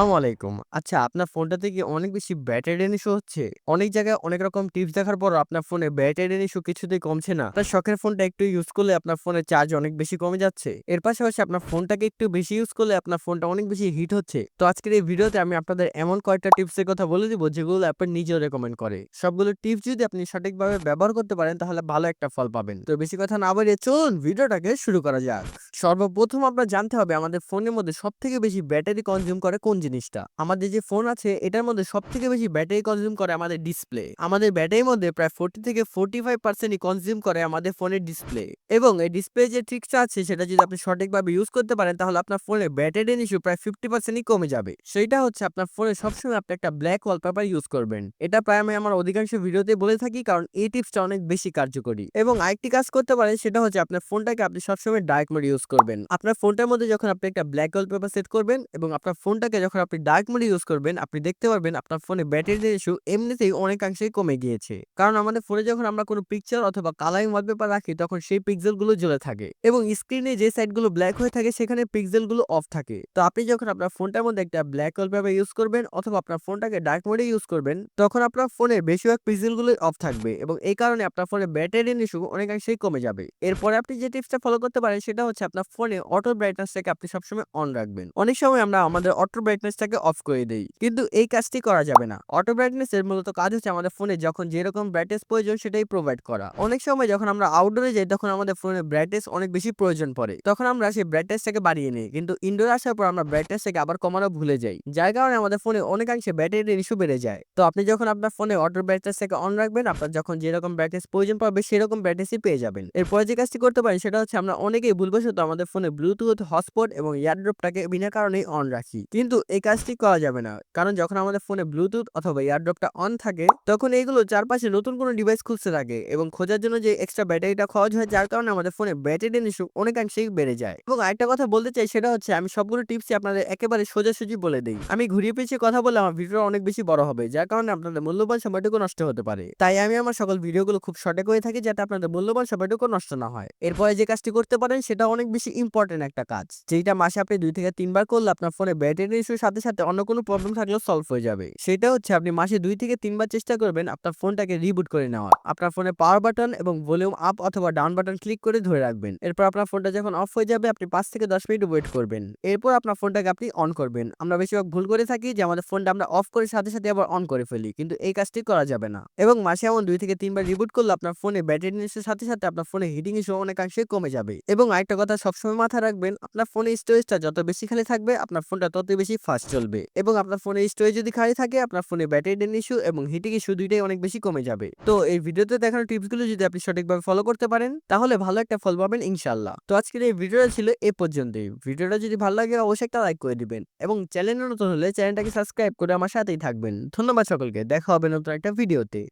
আসসালামু আলাইকুম। আচ্ছা আপনার ফোনটাতে কি অনেক বেশি ব্যাটারি ড্রেন ইস্যু হচ্ছে? অনেক জায়গায় অনেক রকম টিপস দেখার পরও আপনার ফোনে ব্যাটারি ড্রেন ইস্যু কিছুতেই কমছে না। আপনার শখের ফোনটা একটু ইউজ করলে আপনার ফোনের চার্জ অনেক বেশি কমে যাচ্ছে। এর পাশাপাশি আপনার ফোনটাকে একটু বেশি ইউজ করলে আপনার ফোনটা অনেক বেশি হিট হচ্ছে। তো আজকের এই ভিডিওতে আমি আপনাদের এমন কয়েকটা টিপসের কথা বলে দিব, যেগুলো অ্যাপল নিজেও রেকমেন্ড করে। সবগুলো টিপস যদি আপনি সঠিকভাবে ব্যবহার করতে পারেন, তাহলে ভালো একটা ফল পাবেন। তো বেশি কথা না বাড়িয়ে চলুন ভিডিওটাকে শুরু করা যাক। সর্বপ্রথম আপনার জানতে হবে, আমাদের ফোনের মধ্যে সবথেকে বেশি ব্যাটারি কনজিউম করে কোন জিনিসটা? আমাদের যে ফোন আছে, এটার মধ্যে সব থেকে বেশি ব্যাটারি কনজিউম করে আমাদের ডিসপ্লে। আমাদের ব্যাটারির মধ্যে প্রায় 40 থেকে 45% ই কনজিউম করে আমাদের ফোনের ডিসপ্লে। এবং এই ডিসপ্লে যে ট্রিক্সটা আছে, সেটা যদি আপনি সঠিকভাবে ইউজ করতে পারেন, তাহলে আপনার ফোনের ব্যাটারি ইস্যু প্রায় ফিফটি পার্সেন্টই কমে যাবে। সেইটা হচ্ছে আপনার ফোনে সবসময় আপনি একটা ব্ল্যাক ওয়ালপেপার ইউজ করবেন। এটা প্রায় আমি আমার অধিকাংশ ভিডিওতে বলে থাকি, কারণ এই টিপসটা অনেক বেশি কার্যকরী। এবং আরেকটি কাজ করতে পারেন, সেটা হচ্ছে আপনার ফোনটাকে আপনি সবসময় ডার্ক মোড ইউজ করবেন। আপনার ফোনটার মধ্যে যখন আপনি একটা ব্ল্যাক ওয়ালপেপার সেট করবেন, এবং আপনার ফোনটাকে যখন আপনি ডার্ক মোডে ইউজ করবেন, আপনি দেখতে পারবেন আপনার ফোনে ব্যাটারি ইস্যু এমনিতেই অনেকাংশেই কমে গিয়েছে। কারণ আমাদের ফোনে যখন আমরা কোনো পিকচার অথবা কালারিং ওয়ালপেপার রাখি, তখন সেই পিক্সেলগুলো জ্বলে থাকে। এবং স্ক্রিনে যে সাইডগুলো ব্ল্যাক হয়ে থাকে, সেখানে পিক্সেলগুলো অফ থাকে। তো আপনি যখন আপনার ফোনটার মধ্যে একটা ব্ল্যাক ওয়ালপেপার ইউজ করবেন অথবা আপনার ফোনটাকে ডার্ক মোডে ইউজ করবেন, তখন আপনার ফোনের বেশিরভাগ পিক্সেলগুলোই অফ থাকবে এবং এই কারণে আপনার ফোনে ব্যাটারি ইস্যু অনেকাংশেই কমে যাবে। এরপরে আপনি যে টিপসটা ফলো করতে পারেন, সেটা হচ্ছে আপনার ফোনে অটো ব্রাইটনেসটাকে আপনি সবসময় অন রাখবেন। অনেক সময় আমরা আমাদের অটো ব্রাইটনেসটাকে অফ করে দেই। কিন্তু এই কাজটি করা যাবে না। অটো ব্রাইটনেস এর মূলত কাজ হচ্ছে আমাদের ফোনে যখন যেরকম ব্রাইটনেস প্রয়োজন সেটাই প্রোভাইড করা। অনেক সময় যখন আমরা আউটডোরে যাই, তখন আমাদের ফোনে ব্রাইটনেস অনেক বেশি প্রয়োজন পড়ে। তখন আমরা সেই ব্রাইটনেসটাকে বাড়িয়ে নিই কিন্তু ইনডোরে আসার পর আমরা ব্রাইটনেসটাকে আবার কমানো ভুলে যাই। যার কারণে আমাদের ফোনে অনেকাংশে ব্যাটারি ড্রেন ইস্যু বেড়ে যায়। তো আপনি যখন আপনার ফোনে অটো ব্রাইটনেসটাকে অন রাখবেন, আপনার যখন যেরকম ব্রাইটনেস প্রয়োজন পড়বে, সেরকম ব্রাইটনেসই পেয়ে যাবেন। এরপরে যে কাজটি করতে পারেন সেটা হচ্ছে আমরা অনেকেই ভুলবশত আমাদের ফোনে ব্লুটুথ হটস্পট এবং এয়ারড্রপটাকে বিনা কারণেই অন রাখি। কিন্তু এই কাজটি করা যাবে না। কারণ যখন আমাদের ফোনে ব্লুটুথ অথবা এয়ারড্রপটা অন থাকে, তখন এইগুলো চারপাশে নতুন কোনো ডিভাইস খুঁজতে থাকে এবং খোঁজার জন্য যে এক্সট্রা ব্যাটারিটা খরচ হয়, যার কারণে আমাদের ফোনে ব্যাটারি ইস্যু অনেকাংশেই বেড়ে যায়। এবং আরেকটা কথা বলতে চাই, সেটা হচ্ছে আমি সবগুলো টিপসই আপনাদের একেবারে সোজাসুজি বলে দিই আমি ঘুরিয়ে পেঁচিয়ে কথা বললে আমার ভিডিওটা অনেক বেশি বড় হবে, যার কারণে আপনাদের মূল্যবান সময়টুকু নষ্ট হতে পারে। তাই আমি আমার সকল ভিডিওগুলো খুব শর্টে করে থাকি, যাতে আপনাদের মূল্যবান সময়টুকু নষ্ট না হয়। এরপরে যে কাজটি করতে পারেন সেটা অনেক বেশি ইম্পর্টেন্ট একটা কাজ। যেটা মাসে আপনি দুই থেকে তিনবার করলে আপনার ফোনে ব্যাটারি ইস্যুর সাথে সাথে অন্য কোনো প্রবলেম থাকলেও সলভ হয়ে যাবে। সেটা হচ্ছে আপনি মাসে দুই থেকে তিনবার চেষ্টা করবেন আপনার ফোনটাকে রিবুট করে নেওয়া আপনার ফোনে পাওয়ার বাটন এবং ভলিউম আপ অথবা ডাউন বাটন ক্লিক করে ধরে রাখবেন। এরপর আপনার ফোনটা যখন অফ হয়ে যাবে, আপনি পাঁচ থেকে 10 মিনিট ওয়েট করবেন। এরপর আপনার ফোনটাকে আপনি অন করবেন। আমরা বেশিরভাগ ভুল করে থাকি যে আমাদের ফোনটা আমরা অফ করে সাথে সাথে আবার অন করে ফেলি। কিন্তু এই কাজটি করা যাবে না। এবং মাসে এমন দুই থেকে 3 বার রিবুট করলে আপনার ফোনে ব্যাটারি ড্রেন সাথে সাথে আপনার ফোনে হিটিং ইস্যু অনেকাংশে কমে যাবে। এবং আরেকটা কথা সবসময় মাথায় রাখবেন, আপনার ফোনে স্টোরেজটা যত বেশি খালি থাকবে, আপনার ফোনটা ততই বেশি ফাস্ট চলবে। এবং আপনার ফোনের স্টোরেজ যদি খালি থাকে, আপনার ফোনে ব্যাটারি ডেন ইস্যু এবং হিটিং ইস্যু দুইটাই অনেক বেশি কমে যাবে। তো এই ভিডিওতে দেখানো টিপসগুলো যদি আপনি সঠিকভাবে ফলো করতে পারেন, তাহলে ভালো একটা ফল পাবেন ইনশাল্লাহ তো আজকের এই ভিডিওটা ছিল এ পর্যন্তই। ভিডিওটা যদি ভালো লাগে, অবশ্যই একটা লাইক করে দিবেন। এবং চ্যানেলে নতুন হলে চ্যানেলটাকে সাবস্ক্রাইব করে আমার সাথেই থাকবেন। ধন্যবাদ সকলকে। দেখা হবে নতুন একটা ভিডিওতে।